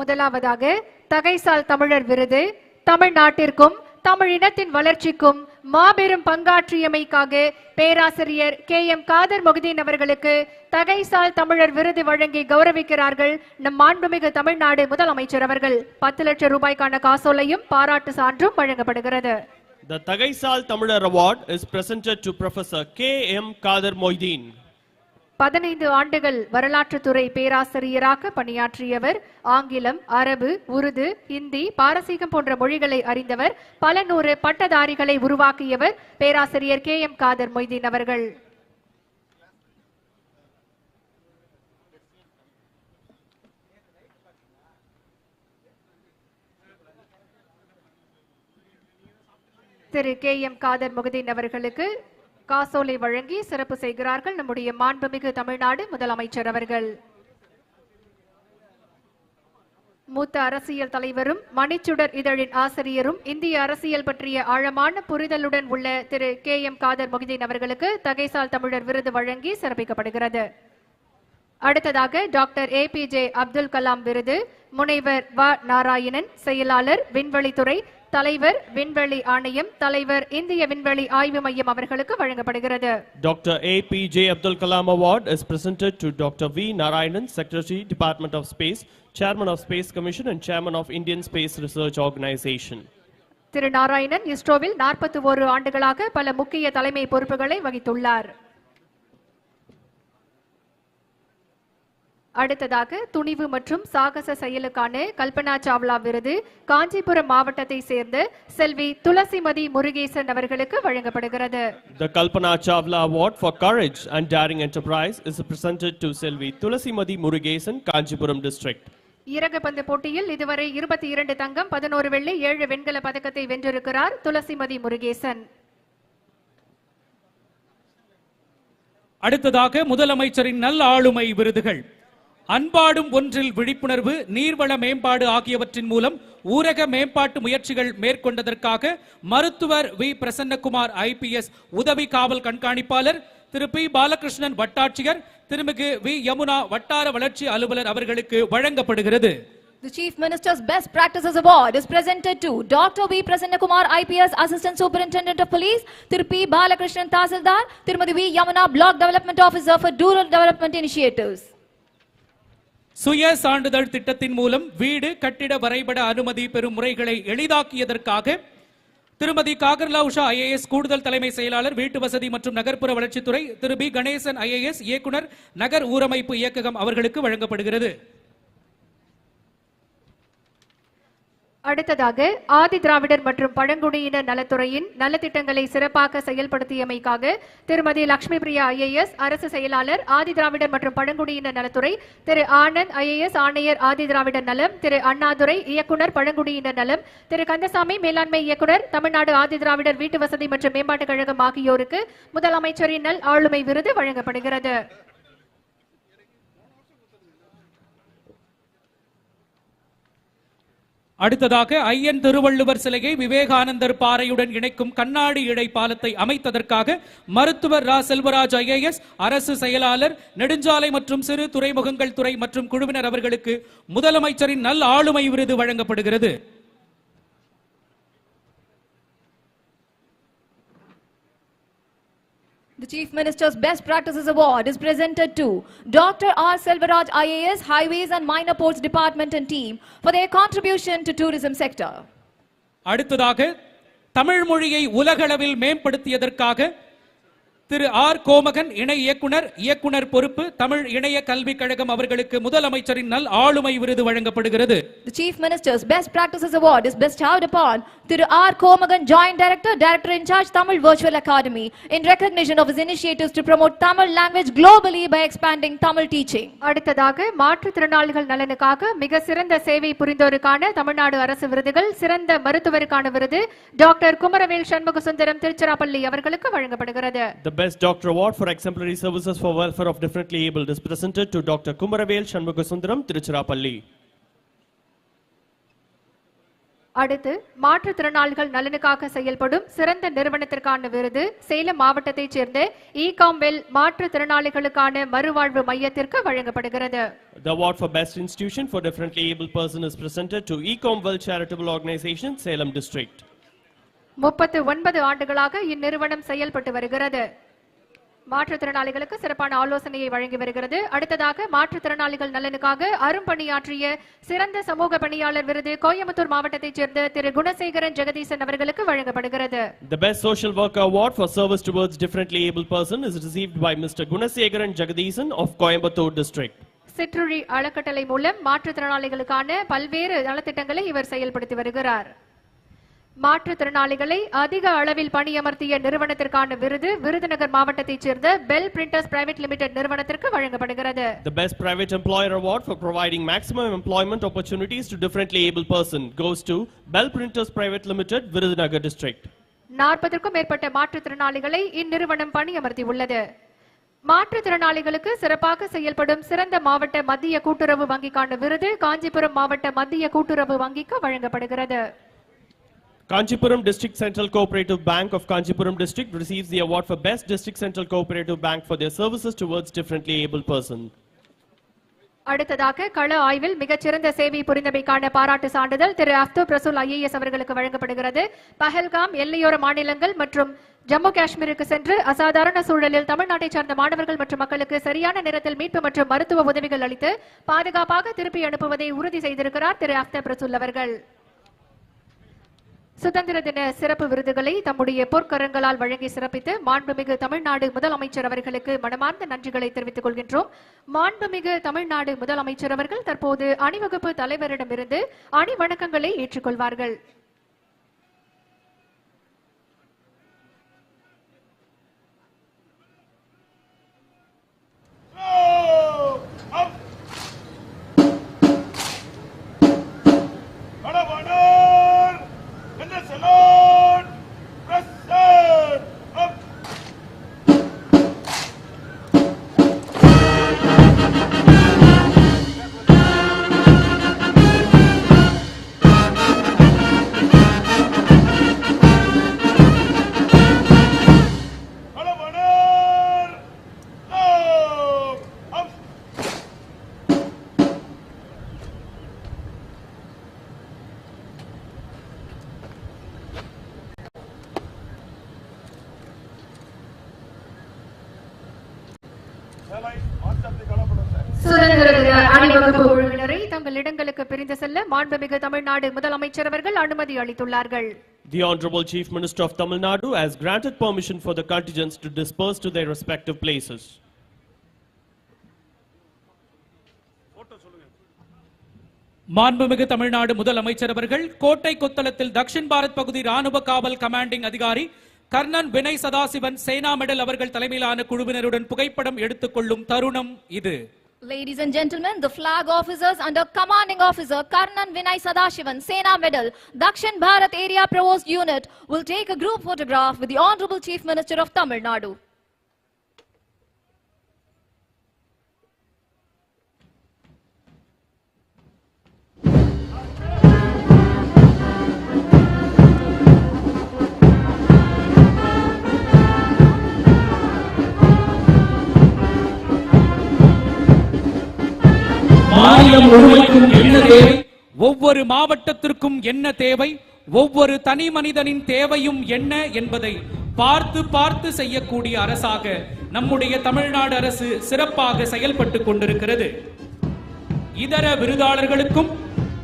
முதலாவதாக தகைசால் தமிழர் விருது தமிழ்நாட்டிற்கும் தமிழ் இனத்தின் வளர்ச்சிக்கும் மாபெரும் பங்காற்றியமைக்காக பேராசிரியர் கே எம் காதர் மொஹிதீன் அவர்களுக்கு தகைசால் தமிழர் விருது வழங்கி கௌரவிக்கிறார்கள் நம் மாண்புமிகு தமிழ்நாடு முதலமைச்சர் அவர்கள் பத்து லட்சம் ரூபாய்க்கான காசோலையும் பாராட்டு சான்றும் வழங்கப்படுகிறது The Tagaisal Tamil Award is presented to Professor K. M. Kadir Moideen. பதினைந்து ஆண்டுகள் வரலாற்றுத்துறை பேராசிரியராக பணியாற்றியவர் ஆங்கிலம் அரபு உருது இந்தி பாரசீகம் போன்ற மொழிகளை அறிந்தவர் பல நூறு பட்டதாரிகளை உருவாக்கியவர் பேராசிரியர் கே எம் காதர் மொய்தீன் அவர்கள். திரு கே எம் காதர் முகதீன் அவர்களுக்கு காசோலை வழங்கி சிறப்பு செய்கிறார்கள் நம்முடைய மாண்புமிகு தமிழ்நாடு முதலமைச்சர் அவர்கள். மூத்த அரசியல் தலைவரும் மணிச்சுடர் இதழின் ஆசிரியரும் இந்திய அரசியல் பற்றிய ஆழமான புரிதலுடன் உள்ள திரு கே எம் காதர் மொஹிதீன் அவர்களுக்கு தகைசால் தமிழர் விருது வழங்கி சிறப்பிக்கப்படுகிறது. அடுத்ததாக doctor A P J Abdul Kalam விருது முனைவர் வ. நாராயணன் செயலாளர் விண்வெளித்துறை தலைவர் விண்வெளி ஆணையம் தலைவர் இந்திய விண்வெளி ஆய்வு மையம் அவர்களுக்கு வழங்கப்படுகிறது Dr. A. P. J. Abdul Kalam Award is presented to Dr. V. Narayanan, Secretary, Department of Space, Chairman of Space Commission and Chairman of Indian Space Research Organization. திரு நாராயணன் இஸ்ரோவில் நாற்பத்தி ஓரு ஆண்டுகளாக பல முக்கிய தலைமை பொறுப்புகளை வகித்துள்ளார் அடுத்ததாக துணிவு மற்றும் சாகச செயலுக்கான கல்பனா சாவ்லா விருது காஞ்சிபுரம் மாவட்டத்தை சேர்ந்த செல்வி துளசிமதி முருகேசன் அவர்களுக்கு வழங்கப்படுகிறது. The Kalpana Chawla Award for Courage and Daring Enterprise is presented to Selvi Tulasimadi Murugesan, Kanchipuram District. இறகுப்பந்து போட்டியில் இதுவரை இருபத்தி இரண்டு தங்கம் பதினோரு வெள்ளி ஏழு வெண்கல பதக்கத்தை வென்றிருக்கிறார் துளசிமதி முருகேசன். அடுத்ததாக முதலமைச்சரின் நல் ஆளுமை விருதுகள். அன்பாடும் ஒன்றில் விழிப்புணர்வு நீர்வள மேம்பாடு ஆகியவற்றின் மூலம் ஊரக மேம்பாட்டு முயற்சிகள் மேற்கொண்டதற்காக மருத்துவர் வி பிரசன்னகுமார் ஐபிஎஸ் உதவி காவல் கண்காணிப்பாளர் திரு பி பாலகிருஷ்ணன் வட்டாட்சியர் திருமிகு வி யமுனா வட்டார வளர்ச்சி அலுவலர் அவர்களுக்கு வழங்கப்படுகிறது The Chief Minister's Best Practices Award is presented to Dr. V. Prasannakumar, IPS Assistant Superintendent of Police, Thir P. Balakrishnan Tasildar, Tirumadi V. Yamuna, Block Development Officer for Rural Development Initiatives. சுய சான்றிதழ் திட்டத்தின் மூலம் வீடு கட்டிட வரைபட அனுமதி பெறும் முறைகளை எளிதாக்கியதற்காக திருமதி காகர்லா உஷா ஐஏஎஸ் கூடுதல் தலைமை செயலாளர் வீட்டு வசதி மற்றும் நகர்ப்புற வளர்ச்சித்துறை திரு பி கணேசன் ஐஏஎஸ் இயக்குனர் நகர் ஊரமைப்பு இயக்ககம் அவர்களுக்கு வழங்கப்படுகிறது. அடுத்ததாக ஆதி திராவிடர் மற்றும் பழங்குடியினர் நலத்துறையின் நலத்திட்டங்களை சிறப்பாக செயல்படுத்தியமைக்காக திருமதி லட்சுமி பிரியா ஐஏஎஸ் அரசு செயலாளர் ஆதி திராவிடர் மற்றும் பழங்குடியினர் நலத்துறை திரு ஆனந்த் ஐஏஎஸ் ஆணையர் ஆதி திராவிடர் நலம் திரு அண்ணாதுரை இயக்குனர் பழங்குடியினர் நலம் திரு கந்தசாமி மேலாண்மை இயக்குனர் தமிழ்நாடு ஆதி திராவிடர் வீட்டு வசதி மற்றும் மேம்பாட்டுக் கழகம் ஆகியோருக்கு முதலமைச்சரின் நல் ஆளுமை விருது வழங்கப்படுகிறது. அடுத்ததாக ஐயன் திருவள்ளுவர் சிலையை விவேகானந்தர் பாறையுடன் இணைக்கும் கண்ணாடி இடை பாலத்தை அமைத்ததற்காக மருத்துவர் ரா. செல்வராஜ் ஐஏஎஸ் அரசு செயலாளர் நெடுஞ்சாலை மற்றும் சிறு துறைமுகங்கள் துறை மற்றும் குழுவினர் அவர்களுக்கு முதலமைச்சரின் நல் ஆளுமை விருது வழங்கப்படுகிறது. Chief Minister's Best Practices Award is presented to Dr. R. Selvaraj, IAS, Highways and Minor Ports Department and team for their contribution to tourism sector. அடுத்ததாக தமிழ் மொழியை உலகளவில் மேம்படுத்தியதற்காக திரு ஆர் கோமகன் இணை இயக்குனர் இயக்குனர் பொறுப்பு தமிழ் இணைய கல்விக் கழகம் அவர்களுக்கு முதலமைச்சரின் நல் ஆளுமை விருது வழங்கப்படுகிறது The Chief Minister's Best Practices Award is bestowed upon Thiru R. Komagan, Joint Director, Director in Charge, Tamil Virtual Academy, in recognition of his initiatives to promote Tamil language globally by expanding Tamil teaching. அடுத்ததாக மாற்றுத்திறனாளிகள் நலனுக்காக மிக சிறந்த சேவை புரிந்தோருக்கான தமிழ்நாடு அரசு விருதுகள் சிறந்த மருத்துவருக்கான விருது டாக்டர் குமரவேல் சண்முக சுந்தரம் திருச்சிராப்பள்ளி அவர்களுக்கு வழங்கப்படுகிறது Best Doctor Award for Exemplary Services for Welfare of Differently Abled is presented to Dr. Kumaravel Shanmugasundaram, Tiruchirappalli. அடுத்து மாற்றுத்திறனாளிகள் நலனுக்காக செயல்படும் சிறந்த நிறுவனத்திற்கான விருது சேலம் மாவட்டத்தைச் சேர்ந்த இகாம்வெல் மாற்றுத்திறனாளிகளுக்கான மறுவாழ்வு மையத்திற்கு வழங்கப்படுகிறது The award for Best Institution for Differently Able Person is presented to Ecomwell Charitable Organization, Salem District. முப்பத்து ஒன்பது ஆண்டுகளாக இந்நிறுவனம் செயல்பட்டு வருகிறது மாற்றுத்திறனாளிகளுக்கு சிறப்பான ஆலோசனையை வழங்கி வருகிறது அடுத்ததாக மாற்றுத்திறனாளிகள் நலனுக்காக அரும்பணியாற்றிய சிறந்த சமூக பணியாளர் விருது கோயம்புத்தூர் மாவட்டத்தைச் சேர்ந்த திரு குணசேகரன் ஜெகதீசன் அவர்களுக்கு வழங்கப்படுகிறது The Best Social Worker Award for Service Towards Differently Able Person is received by Mr. Gunasegaran Jagadisan of Coimbatore District. சிற்றுழி அறக்கட்டளை மூலம் மாற்றுத்திறனாளிகளுக்கான பல்வேறு நலத்திட்டங்களை இவர் செயல்படுத்தி வருகிறார் மாற்றுத்திறனாளிகளை அதிக அளவில் பணியமர்த்திய நிறுவனத்திற்கான விருது விருதுநகர் மாவட்டத்தைச் சேர்ந்த பெல் பிரிண்டர்ஸ் பிரைவேட் லிமிடெட் நிறுவனத்திற்கு வழங்கப்படுகிறது. The Best Private Employer Award for providing maximum employment opportunities to differently able person goes to Bell Printers Private Limited, Virudhunagar District. நாற்பதற்கும் மேற்பட்ட மாற்றுத்திறனாளிகளை இந்நிறுவனம் பணியமர்த்தியுள்ளது. மாற்றுத்திறனாளிகளுக்கு சிறப்பாக செயல்படும் சிறந்த மாவட்ட மத்திய கூட்டுறவு வங்கிக்கான விருது காஞ்சிபுரம் மாவட்ட மத்திய கூட்டுறவு வங்கிக்கு வழங்கப்படுகிறது. Kanchipuram District Central Cooperative Bank of Kanchipuram District receives the award for Best District Central Cooperative Bank for their services towards differently able person. அடுத்ததாக கள ஆய்வில் மிகச்சிறந்த சேவை புரிந்தமைக்கான பாராட்டு சான்றிதழ் திரு அப்து பிரசுல் ஐஏஎஸ் அவர்களுக்கு வழங்கப்படுகிறது பஹல்காம் எல்லையோர மாநிலங்கள் மற்றும் ஜம்மு காஷ்மீருக்கு சென்று அசாதாரண சூழலில் தமிழ்நாட்டை சார்ந்த மாணவர்கள் மற்றும் மக்களுக்கு சரியான நேரத்தில் மீட்பு மற்றும் மருத்துவ உதவிகள் அளித்து பாதுகாப்பாக திருப்பி அனுப்புவதை உறுதி செய்திருக்கிறார் திரு அப்த பிரசுல் அவர்கள் சுதந்திர தின சிறப்பு விருதுகளை தம்முடைய பொற்கரங்களால் வழங்கி சிறப்பித்து மாண்புமிகு தமிழ்நாடு முதலமைச்சர் அவர்களுக்கு மனமார்ந்த நன்றிகளை தெரிவித்துக் கொள்கின்றோம் மாண்புமிகு தமிழ்நாடு முதலமைச்சர் அவர்கள் தற்போது அணிவகுப்பு தலைவரிடமிருந்து அணி வணக்கங்களை ஏற்றுக்கொள்வார்கள் Oh! சுதந்திர அணிவகுப்பு குழுவினரை தங்கள் இடங்களுக்கு பிரிந்து செல்ல மாண்புமிகு தமிழ்நாடு முதலமைச்சர் அவர்கள் அனுமதி அளித்துள்ளார்கள் The Honorable Chief Minister of Tamil Nadu has granted permission for the contingents to disperse to their respective places. மாண்புமிகு தமிழ்நாடு முதலமைச்சர் அவர்கள் கோட்டை கொத்தளத்தில் தக்ஷின் பாரத் பகுதி ராணுவ காவல் கமாண்டிங் அதிகாரி கர்ணன் வினய் சதாசிவன் சேனா மெடல் அவர்கள் தலைமையிலான குழுவினருடன் புகைப்படம் எடுத்துக்கொள்ளும் தருணம் இது Ladies and gentlemen, the flag officers under commanding officer Karnan Vinay Sadashivan, Sena Medal, Dakshin Bharat Area Provost Unit will take a group photograph with the Honorable Chief Minister of Tamil Nadu. மாநிலம் முழுமைக்கும் என்ன தேவை? ஒவ்வொரு மாவட்டத்திற்கும் என்ன தேவை? ஒவ்வொரு தனி மனிதனின் தேவையும் என்ன என்பதை பார்த்து பார்த்து செய்யக்கூடிய அரசாக நம்முடைய தமிழ்நாடு அரசு சிறப்பாக செயல்பட்டு கொண்டிருக்கிறது. இதர விருதாளர்களுக்கும்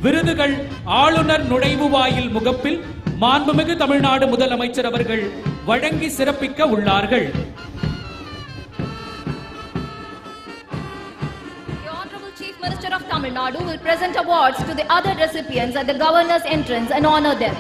விருதுகள் ஆளுநர் நுழைவு வாயில் முகப்பில் மாண்புமிகு தமிழ்நாடு முதலமைச்சர் அவர்கள் வழங்கி சிறப்பிக்க உள்ளார்கள். Minister of Tamil Nadu will present awards to the other recipients at the governor's entrance and honor them.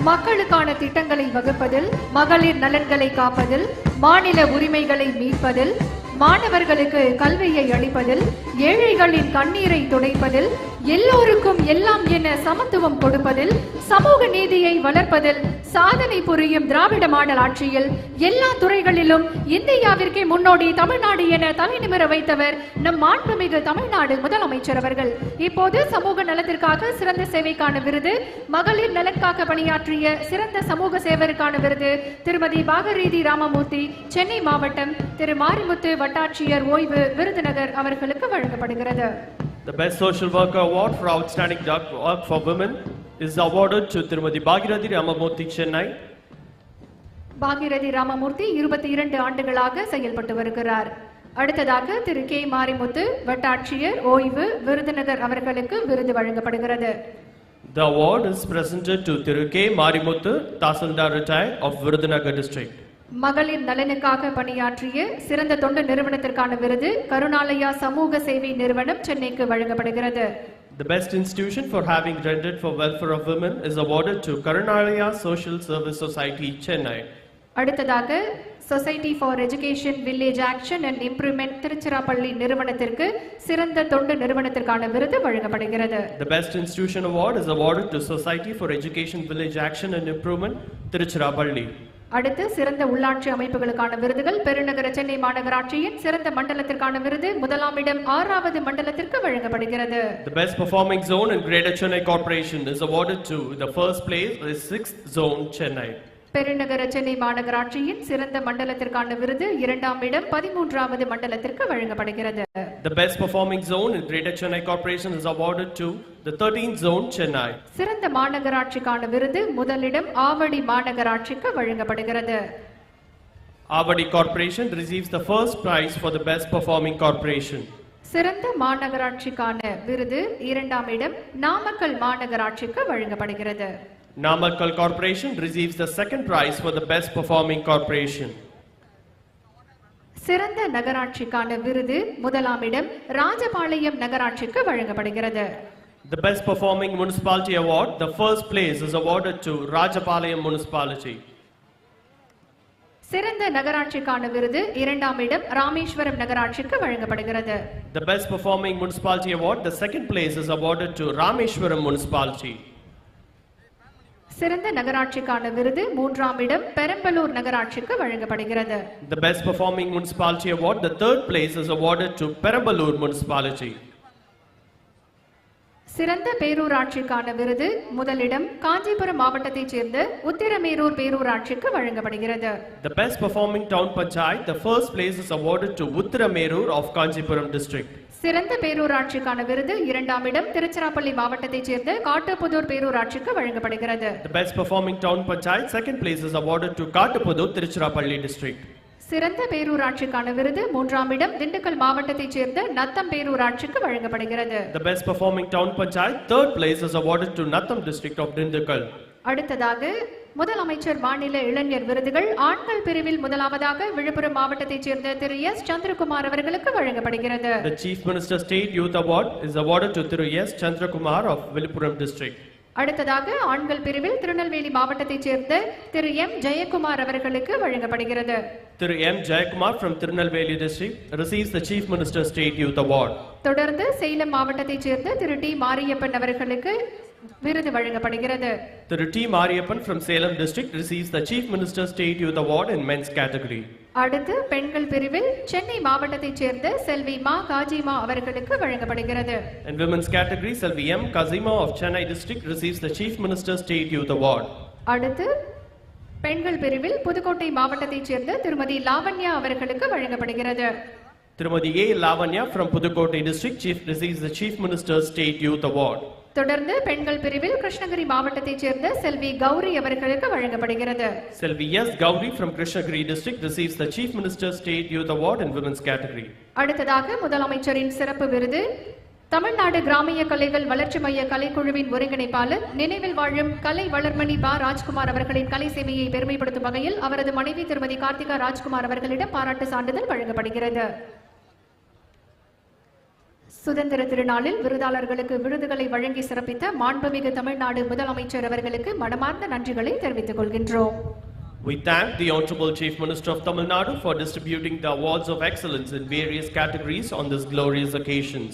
மக்களுக்கான திட்டங்களை வகுப்பதில் மகளிர் நலன்களை காப்பதில் மாநில உரிமைகளை மீட்பதில் மாணவர்களுக்கு கல்வியை அளிப்பதில் ஏழைகளின் கண்ணீரை துடைப்பதில் எல்லோருக்கும் எல்லாம் என சமத்துவம் கொடுப்பதில் சமூக நீதியை வளர்ப்பதில் சாதனை புரியும் திராவிட மாடல் ஆட்சியில் எல்லா துறைகளிலும் இந்தியாவிற்கே முன்னோடி தமிழ்நாடு என தலைநிமிர வைத்தவர் நம் மாண்புமிகு தமிழ்நாடு முதலமைச்சர் அவர்கள். இப்போது சமூக நலத்திற்காக சிறந்த சேவைக்கான விருது மகளிர் நலனுக்காக பணியாற்றிய சிறந்த சமூக சேவருக்கான விருது திருமதி பாகரீதி ராமமூர்த்தி சென்னை மாவட்டம் திரு மாரிமுத்து வட்டாட்சியர் ஓய்வு விருதுநகர் அவர்களுக்கு வழங்கப்படுகிறது. The Best Social Worker Award for Outstanding work for Women. Is awarded to Tirumati Bhagirathi Ramamurthy Chennai. Bhagirathi Ramamurthy இருபத்தி இரண்டு ஆண்டுகளாக செயல்பட்டு வருகிறார் அடுத்ததாக திரு கே மாரிமுத்து வட்டாட்சியர் ஓய்வு விருதுநகர் அவர்களுக்கு விருது வழங்கப்படுகிறது The award is presented to Thiru K. Marimuthu, Tasildar Retired of Virudhunagar District. மகளிர் நலனுக்காக பணியாற்றிய சிறந்த தொண்டு நிறுவனத்திற்கான விருது கருணாலயா சமூக சேவை நிறுவனம் சென்னைக்கு வழங்கப்படுகிறது The best institution for having rendered for welfare of women is awarded to Karunalaya Social Service Society, Chennai. அடுத்ததாக society for education village action and improvement Tiruchirappalli நிறுவனத்திற்கு சிறந்த தொண்டு நிறுவனத்திற்கான விருது வழங்கப்படுகிறது The best institution award is awarded to Society for Education Village Action and Improvement, Tiruchirappalli. அடுத்து சிறந்த உள்ளாட்சி அமைப்புகளுக்கான விருதுகள் பெருநகர சென்னை மாநகராட்சியின் சிறந்த மண்டலத்திற்கான விருது முதலாம் இடம் ஆறாவது மண்டலத்திற்கு வழங்கப்படுகிறது The best performing zone in Greater Chennai Corporation is awarded to the first place is sixth zone Chennai. பெருநகர சென்னை மாநகராட்சியின் சிறந்த மண்டலத்திற்கான விருது இரண்டாம் இடம் பதிமூன்றாவது மண்டலத்திற்கு வழங்கப்படுகிறது The best performing zone in Greater Chennai Corporation is awarded to the 13th zone Chennai. சிறந்த மாநகராட்சிக்கான விருது முதலிடம் ஆவடி மாநகராட்சிக்கு வழங்கப்படுகிறது Avadi Corporation receives the first prize for the best performing corporation. சிறந்த மாநகராட்சிக்கான விருது இரண்டாம் இடம் நாமக்கல் மாநகராட்சிக்கு வழங்கப்படுகிறது Namakkal Corporation receives the second prize for the best performing corporation. சிறந்த நகராட்சிக்கான விருது முதலாம் இடம் ராஜபாளையம் நகராட்சிக்கு வழங்கப்படுகிறது The best performing municipality award, the first place is awarded to Rajapalayam Municipality. சிறந்த நகராட்சிக்கான விருது இரண்டாம் இடம் ராமேஸ்வரம் நகராட்சிக்கு வழங்கப்படுகிறது The best performing municipality award, the second place is awarded to Rameshwaram Municipality. சிறந்த நகராட்சிக்கான விருது மூன்றாம் இடம் பெரம்பலூர் நகராட்சிக்கு வழங்கப்படுகிறது The best performing municipality award, the third place is awarded to Perambalur Municipality. சிறந்த பேரூராட்சிக்கான விருது முதலிடம் காஞ்சிபுரம் மாவட்டத்தைச் சேர்ந்த உத்திரமேரூர் பேரூராட்சிக்கு வழங்கப்படுகிறது The best performing town panchayat, the first place is awarded to Uttaramerur of Kanchipuram district. சிறந்த பேரூராட்சிக்கான விருது இரண்டாம் இடம் திருச்சிராப்பள்ளி மாவட்டத்தைச் சேர்ந்த காட்டுப்புதூர் பேரூராட்சிக்கு வழங்கப்படுகிறது The best performing town panchayat, second place is awarded to Katapudur, Tiruchirappalli district. சிறந்த பேரூராட்சிக்கான விருது மூன்றாம் இடம் திண்டுக்கல் மாவட்டத்தைச் சேர்ந்த நத்தம் பேரூராட்சிக்கு வழங்கப்படுகிறது The best performing town panchayat, third place is awarded to Natham district of Dindukal. அடுத்ததாக முதலமைச்சர் மாநில இளைஞர் விருதுகள் ஆண்கள் பிரிவில் முதலாவதாக விழுப்புரம் மாவட்டத்தைச் சேர்ந்த திரு எஸ் சந்திரகுமார் அவர்களுக்கு வழங்கப்படுகிறது The Chief Minister State Youth Award is awarded to Thiru S. Chandrakumar of Viluppuram district. அடுத்ததாக ஆண்கள் பிரிவில் திருநெல்வேலி மாவட்டத்தைச் சேர்ந்த திரு எம் ஜெயக்குமார் அவர்களுக்கு வழங்கப்படுகிறது Thiru M. Jayakumar from Tirunelveli district receives the Chief Minister State Youth Award. தொடர்ந்து சேலம் மாவட்டத்தைச் சேர்ந்த திரு டி மாரியப்பன் அவர்களுக்கு விருது வழங்கப்படுகிறது Thiru T. Mariappan from Salem district receives the Chief Minister State Youth Award in men's category. அடுத்து பெண்கள் பிரிவில் சென்னை மாவட்டத்தைச் சேர்ந்த செல்வி மா காஜிமா அவர்களுக்கு வழங்கப்படுகிறது In women's category, Selvi M. Kazima of Chennai district receives the Chief Minister State Youth Award. அடுத்து பெண்கள் பிரிவில் புதுக்கோட்டை மாவட்டத்தைச் சேர்ந்த திருமதி லாவண்யா அவர்களுக்கு வழங்கப்படுகிறது Tirumadi A. Lavanya from Pudukkottai district chief receives the Chief Minister State Youth Award. தொடர்ந்து பெண்கள் பிரிவில் கிருஷ்ணகிரி மாவட்டத்தைச் சேர்ந்த செல்வி கௌரி அவர்களுக்கு வழங்கப்படுகிறது Selvi S. Gauri from Krishnagiri district receives the Chief Minister State Youth Award in women's category. அடுத்ததாக முதலமைச்சரின் சிறப்பு விருது தமிழ்நாடு கிராமிய கலைகள் வளர்ச்சி மைய கலைக்குழுவின் ஒருங்கிணைப்பாளர் நினைவில் வாழும் கலை வளர்மணி பா ராஜ்குமார் அவர்களின் கலை சேவையை பெருமைப்படுத்தும் வகையில் அவரது மனைவி திருமதி கார்த்திகா ராஜ்குமார் அவர்களிடம் பாராட்டு சான்றிதழ் வழங்கப்படுகிறது சுதந்திர திருநாளில் விருதாளர்களுக்கு விருதுகளை வழங்கி சிறப்பித்த மாண்புமிகு தமிழ்நாடு முதலமைச்சர் அவர்களுக்கு மனமார்ந்த நன்றிகளை தெரிவித்துக் கொள்கின்றோம் We thank the Honorable Chief Minister of Tamil Nadu for distributing the awards of excellence in various categories on this glorious occasions.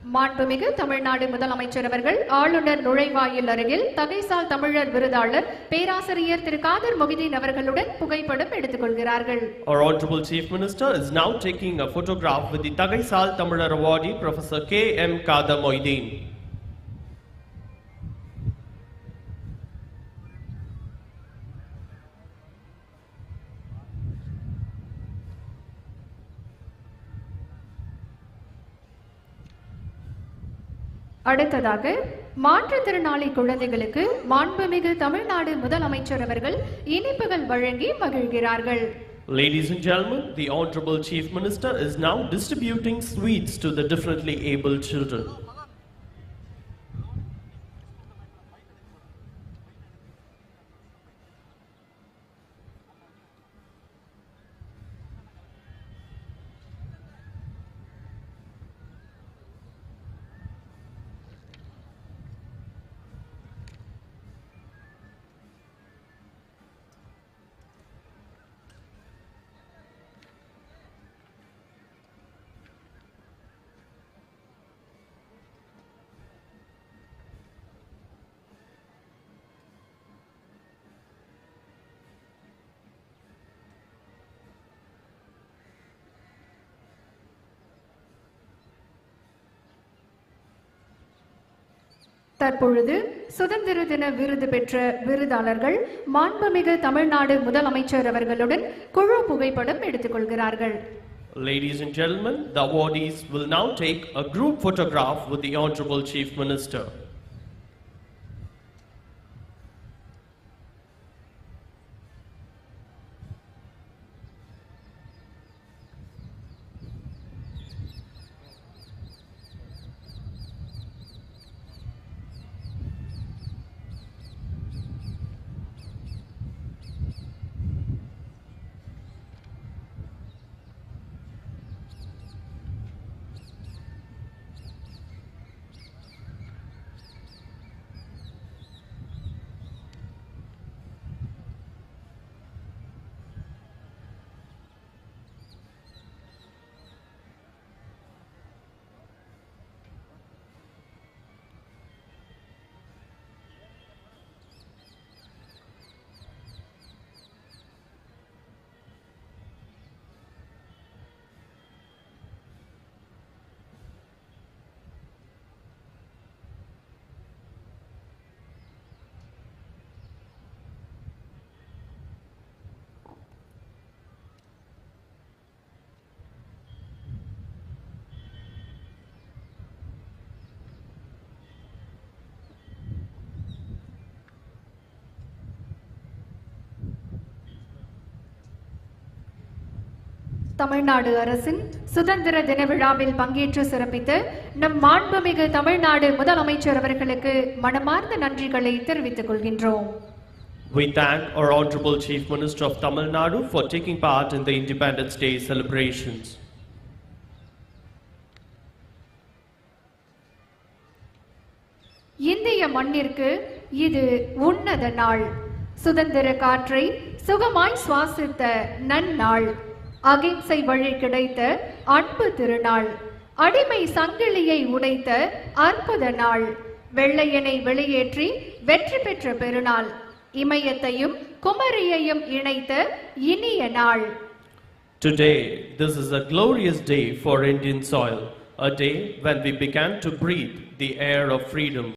மாண்புமிகு தமிழ்நாடு முதலமைச்சர் அவர்கள் ஆளுநர் நுழைவாயில் அருகில் தகைசால் தமிழர் விருதாளர் பேராசிரியர் திரு காதர் மொஹிதீன் அவர்களுடன் புகைப்படம் எடுத்துக்கொள்கிறார்கள் Our honorable chief minister is now taking a photograph with the Thagaisal Thamizhar awardee professor K M Kader Mohideen அடுத்ததாக மாற்றுத்திறனாளி குழந்தைகளுக்கு மாண்புமிகு தமிழ்நாடு முதலமைச்சர் அவர்கள் இனிப்புகள் வழங்கி மகிழ்கிறார்கள் Ladies and gentlemen, the Honorable Chief Minister is now distributing sweets to the differently able children. தற்பொழுது சுதந்திர தின விருது பெற்ற விருதாளர்கள் மாண்புமிகு தமிழ்நாடு முதலமைச்சர் அவர்களுடன் குழு புகைப்படம் எடுத்துக்கொள்கிறார்கள் Ladies and gentlemen, the awardees will now take a group photograph with the Honorable Chief Minister. Tamil Nadu அரசின் சுதந்திர தின விழாவில் பங்கேற்று சிறப்பித்த நம் மாண்புமிகு தமிழ்நாடு முதலமைச்சர் அவர்களுக்கு மனமார்ந்த நன்றிகளை தெரிவித்துக் கொள்கின்றோம். We thank our Honorable Chief Minister of Tamil Nadu for taking part in the Independence Day celebrations. இந்திய மண்ணிற்கு இது உன்னத நாள். சுதந்திர காற்றை சுகமாய் சுவாசித்த நன்னாள். அகிம்சை வழி கிடைத்த அன்பு திருநாள். அடிமை சங்கிலியை உடைத்த அற்புத நாள். வெள்ளையனை வெளியேற்றி வெற்றி பெற்ற பெருநாள். இமயத்தையும் குமரியையும் இணைத்த இனிய நாள். Today, this is a glorious day for Indian soil, a day when we began to breathe the air of freedom.